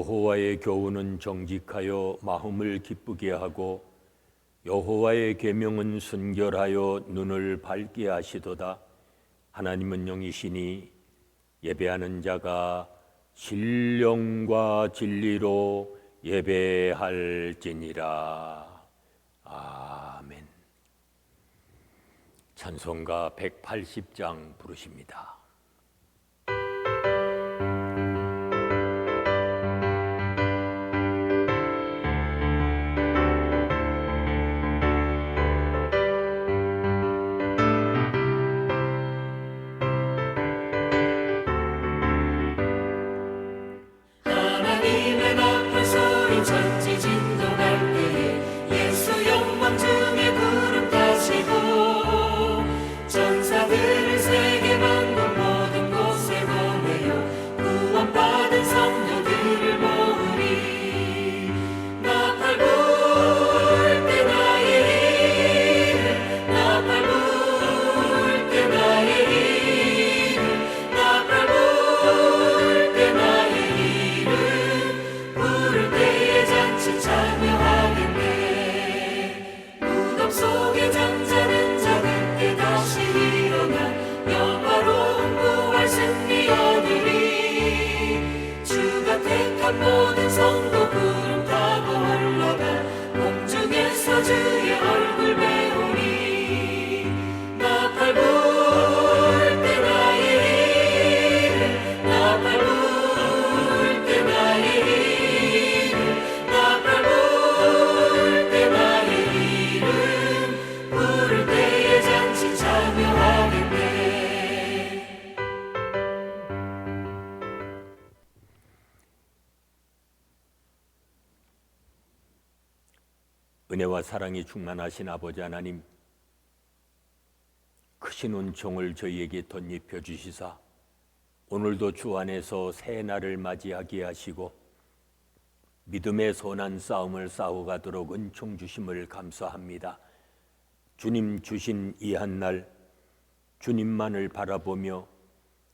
여호와의 교훈은 정직하여 마음을 기쁘게 하고 여호와의 계명은 순결하여 눈을 밝게 하시도다. 하나님은 영이시니 예배하는 자가 신령과 진리로 예배할지니라. 아멘. 찬송가 180장 부르십니다. 사랑이 충만하신 아버지 하나님, 크신 은총을 저희에게 덧입혀 주시사 오늘도 주 안에서 새 날을 맞이하게 하시고 믿음의 선한 싸움을 싸워가도록 은총 주심을 감사합니다. 주님 주신 이 한 날 주님만을 바라보며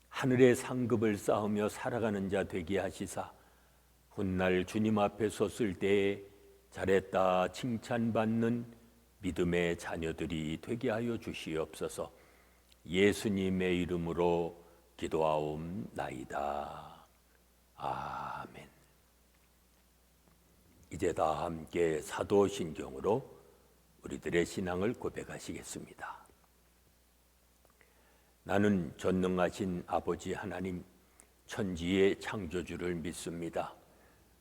하늘의 상급을 쌓으며 살아가는 자 되게 하시사 훗날 주님 앞에 섰을 때에 잘했다 칭찬받는 믿음의 자녀들이 되게 하여 주시옵소서 예수님의 이름으로 기도하옵나이다. 아멘. 이제 다 함께 사도신경으로 우리들의 신앙을 고백하시겠습니다. 나는 전능하신 아버지 하나님 천지의 창조주를 믿습니다.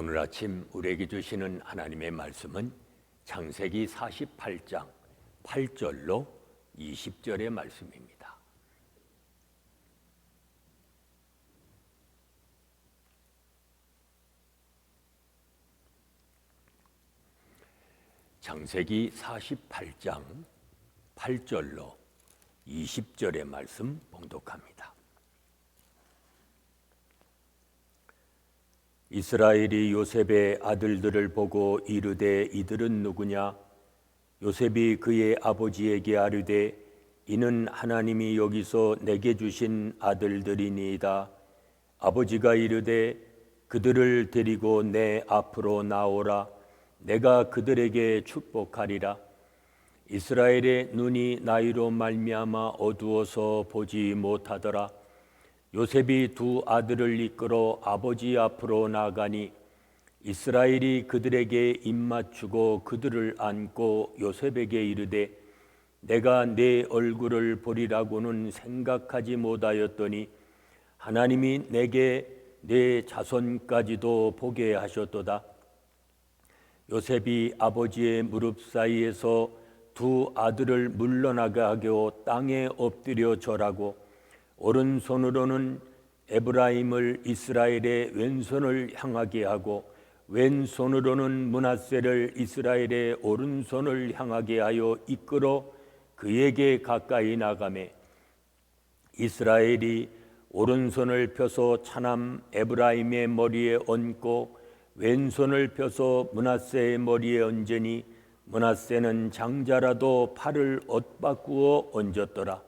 오늘 아침 우리에게 주시는 하나님의 말씀은 창세기 48장 8절로 20절의 말씀입니다. 창세기 48장 8절로 20절의 말씀 봉독합니다. 이스라엘이 요셉의 아들들을 보고 이르되 이들은 누구냐? 요셉이 그의 아버지에게 아뢰되 이는 하나님이 여기서 내게 주신 아들들이니이다. 아버지가 이르되 그들을 데리고 내 앞으로 나오라. 내가 그들에게 축복하리라. 이스라엘의 눈이 나이로 말미암아 어두워서 보지 못하더라. 요셉이 두 아들을 이끌어 아버지 앞으로 나가니 이스라엘이 그들에게 입맞추고 그들을 안고 요셉에게 이르되 내가 내 얼굴을 보리라고는 생각하지 못하였더니 하나님이 내게 내 자손까지도 보게 하셨도다. 요셉이 아버지의 무릎 사이에서 두 아들을 물러나게 하고 땅에 엎드려 절하고 오른손으로는 에브라임을 이스라엘의 왼손을 향하게 하고 왼손으로는 문하세를 이스라엘의 오른손을 향하게 하여 이끌어 그에게 가까이 나가매 이스라엘이 오른손을 펴서 차남 에브라임의 머리에 얹고 왼손을 펴서 문하세의 머리에 얹으니 문하세는 장자라도 팔을 엇바꾸어 얹었더라.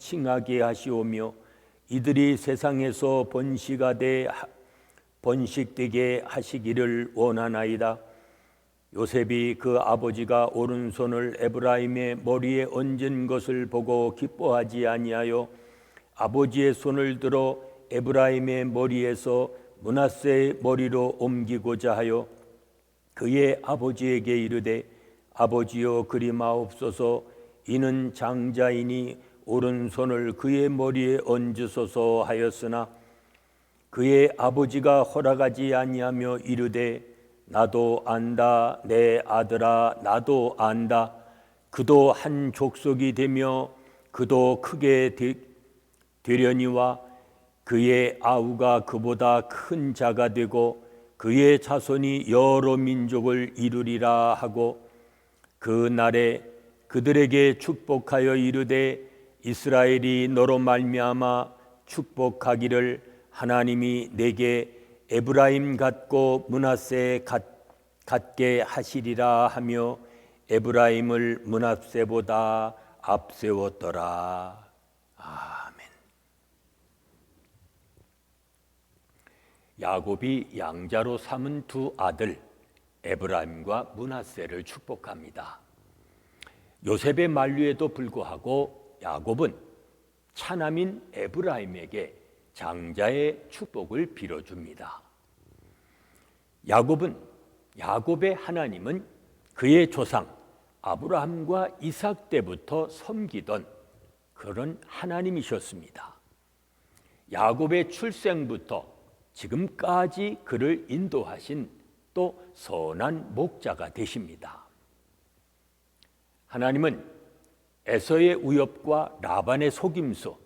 칭하게 하시오며 이들이 세상에서 번식하되 번식되게 하시기를 원하나이다. 요셉이 그 아버지가 오른손을 에브라임의 머리에 얹은 것을 보고 기뻐하지 아니하여 아버지의 손을 들어 에브라임의 머리에서 문하세의 머리로 옮기고자 하여 그의 아버지에게 이르되 아버지여 그리마옵소서 이는 장자이니 오른손을 그의 머리에 얹으소서 하였으나 그의 아버지가 허락하지 아니하며 이르되 나도 안다 내 아들아 나도 안다. 그도 한 족속이 되며 그도 크게 되, 되려니와 그의 아우가 그보다 큰 자가 되고 그의 자손이 여러 민족을 이루리라 하고 그 날에 그들에게 축복하여 이르되 이스라엘이 너로 말미암아 축복하기를 하나님이 내게 에브라임 같고 문하세 같, 같게 하시리라 하며 에브라임을 문하세보다 앞세웠더라. 아멘. 야곱이 양자로 삼은 두 아들 에브라임과 문하세를 축복합니다. 요셉의 만류에도 불구하고 야곱은 차남인 에브라임에게 장자의 축복을 빌어줍니다. 야곱은 야곱의 하나님은 그의 조상 아브라함과 이삭 때부터 섬기던 그런 하나님이셨습니다. 야곱의 출생부터 지금까지 그를 인도하신 또 선한 목자가 되십니다. 하나님은 에서의 위협과 라반의 속임수,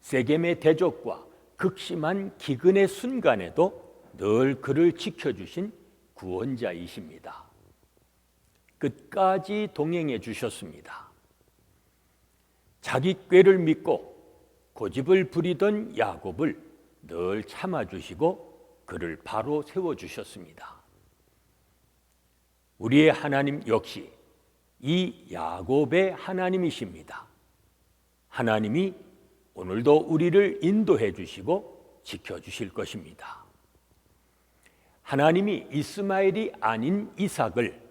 세겜의 대적과 극심한 기근의 순간에도 늘 그를 지켜주신 구원자이십니다. 끝까지 동행해 주셨습니다. 자기 꾀를 믿고 고집을 부리던 야곱을 늘 참아주시고 그를 바로 세워주셨습니다. 우리의 하나님 역시 이 야곱의 하나님이십니다. 하나님이 오늘도 우리를 인도해 주시고 지켜 주실 것입니다. 하나님이 이스마엘이 아닌 이삭을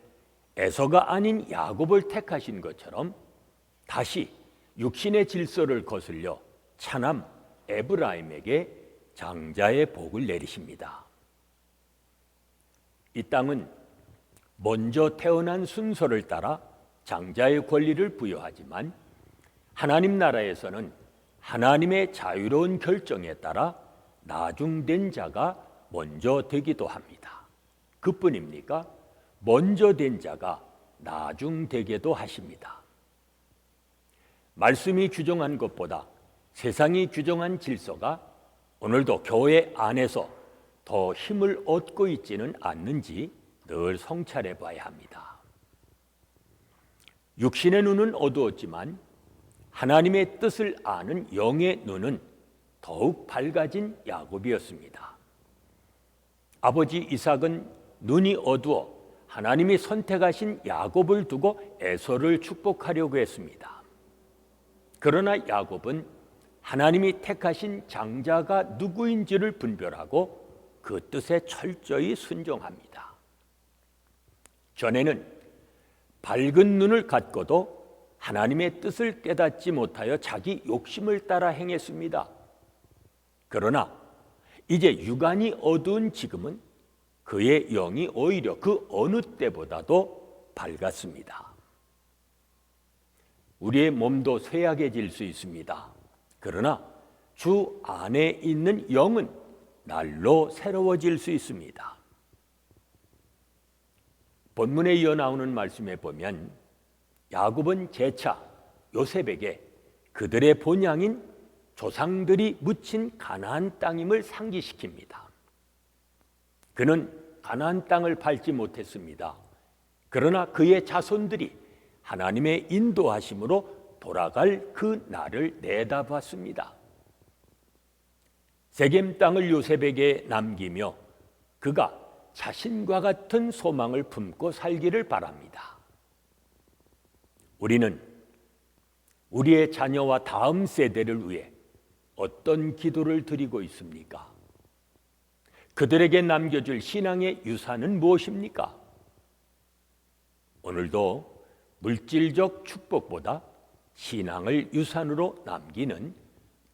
에서가 아닌 야곱을 택하신 것처럼 다시 육신의 질서를 거슬려 차남 에브라임에게 장자의 복을 내리십니다. 이 땅은 먼저 태어난 순서를 따라 장자의 권리를 부여하지만 하나님 나라에서는 하나님의 자유로운 결정에 따라 나중된 자가 먼저 되기도 합니다. 그뿐입니까? 먼저 된 자가 나중되게도 하십니다. 말씀이 규정한 것보다 세상이 규정한 질서가 오늘도 교회 안에서 더 힘을 얻고 있지는 않는지 늘 성찰해 봐야 합니다. 육신의 눈은 어두웠지만 하나님의 뜻을 아는 영의 눈은 더욱 밝아진 야곱이었습니다. 아버지 이삭은 눈이 어두워 하나님이 선택하신 야곱을 두고 에서를 축복하려고 했습니다. 그러나 야곱은 하나님이 택하신 장자가 누구인지를 분별하고 그 뜻에 철저히 순종합니다. 전에는 밝은 눈을 갖고도 하나님의 뜻을 깨닫지 못하여 자기 욕심을 따라 행했습니다. 그러나 이제 유간이 어두운 지금은 그의 영이 오히려 그 어느 때보다도 밝았습니다. 우리의 몸도 쇠약해질 수 있습니다. 그러나 주 안에 있는 영은 날로 새로워질 수 있습니다. 본문에 이어 나오는 말씀에 보면 야곱은 제차 요셉에게 그들의 본향인 조상들이 묻힌 가나안 땅임을 상기시킵니다. 그는 가나안 땅을 밟지 못했습니다. 그러나 그의 자손들이 하나님의 인도하심으로 돌아갈 그 날을 내다봤습니다. 세겜 땅을 요셉에게 남기며 그가 자신과 같은 소망을 품고 살기를 바랍니다. 우리는 우리의 자녀와 다음 세대를 위해 어떤 기도를 드리고 있습니까? 그들에게 남겨줄 신앙의 유산은 무엇입니까? 오늘도 물질적 축복보다 신앙을 유산으로 남기는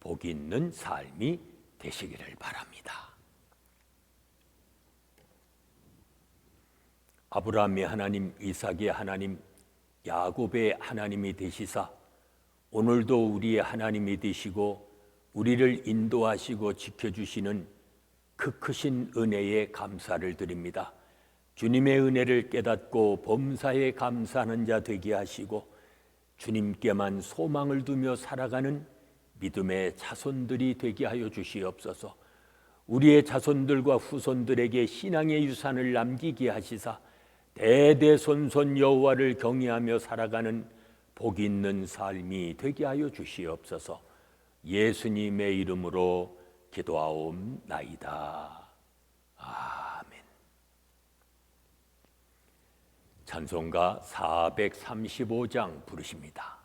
복 있는 삶이 되시기를 바랍니다. 아브라함의 하나님, 이삭의 하나님, 야곱의 하나님이 되시사 오늘도 우리의 하나님이 되시고 우리를 인도하시고 지켜주시는 그 크신 은혜에 감사를 드립니다. 주님의 은혜를 깨닫고 범사에 감사하는 자 되게 하시고 주님께만 소망을 두며 살아가는 믿음의 자손들이 되게 하여 주시옵소서. 우리의 자손들과 후손들에게 신앙의 유산을 남기게 하시사 대대손손 여호와를 경외하며 살아가는 복 있는 삶이 되게 하여 주시옵소서. 예수님의 이름으로 기도하옵나이다. 아멘. 찬송가 435장 부르십니다.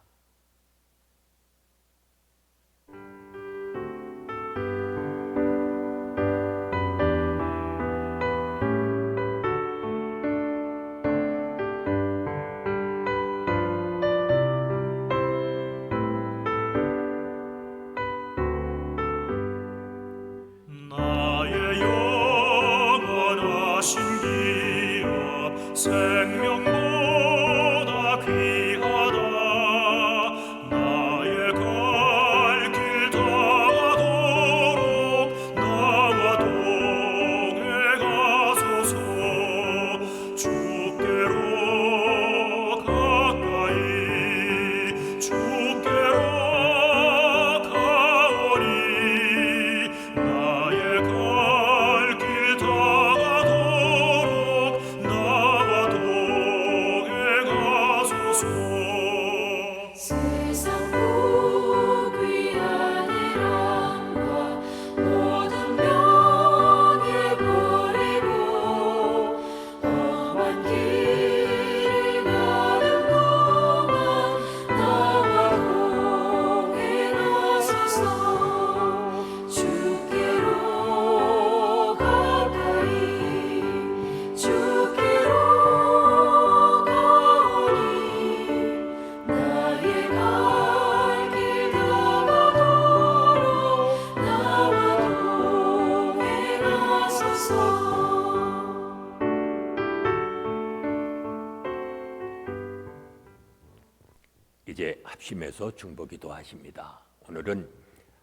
이제 합심해서 중보기도 하십니다. 오늘은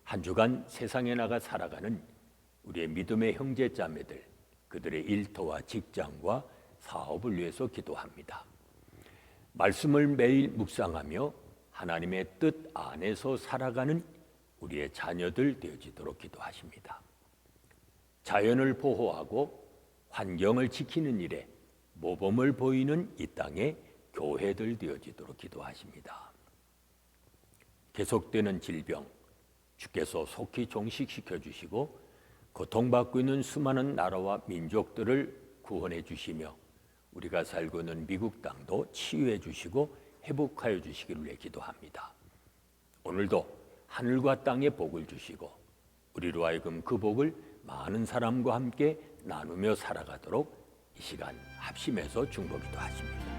한 주간 세상에 나가 살아가는 우리의 믿음의 형제 자매들 그들의 일터와 직장과 사업을 위해서 기도합니다. 말씀을 매일 묵상하며 하나님의 뜻 안에서 살아가는 우리의 자녀들 되어지도록 기도하십니다. 자연을 보호하고 환경을 지키는 일에 모범을 보이는 이 땅의 교회들 되어지도록 기도하십니다. 계속되는 질병 주께서 속히 종식시켜 주시고 고통받고 있는 수많은 나라와 민족들을 구원해 주시며 우리가 살고 있는 미국 땅도 치유해 주시고 회복하여 주시기를 위해 기도합니다. 오늘도 하늘과 땅에 복을 주시고 우리로 하여금 그 복을 많은 사람과 함께 나누며 살아가도록 이 시간 합심해서 중보기도 하십니다.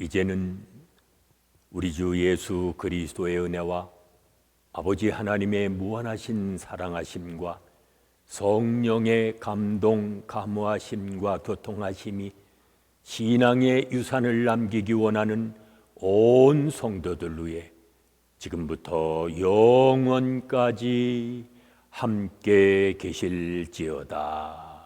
이제는 우리 주 예수 그리스도의 은혜와 아버지 하나님의 무한하신 사랑하심과 성령의 감동 감화심과 교통하심이 신앙의 유산을 남기기 원하는 온 성도들 위해 지금부터 영원까지 함께 계실지어다.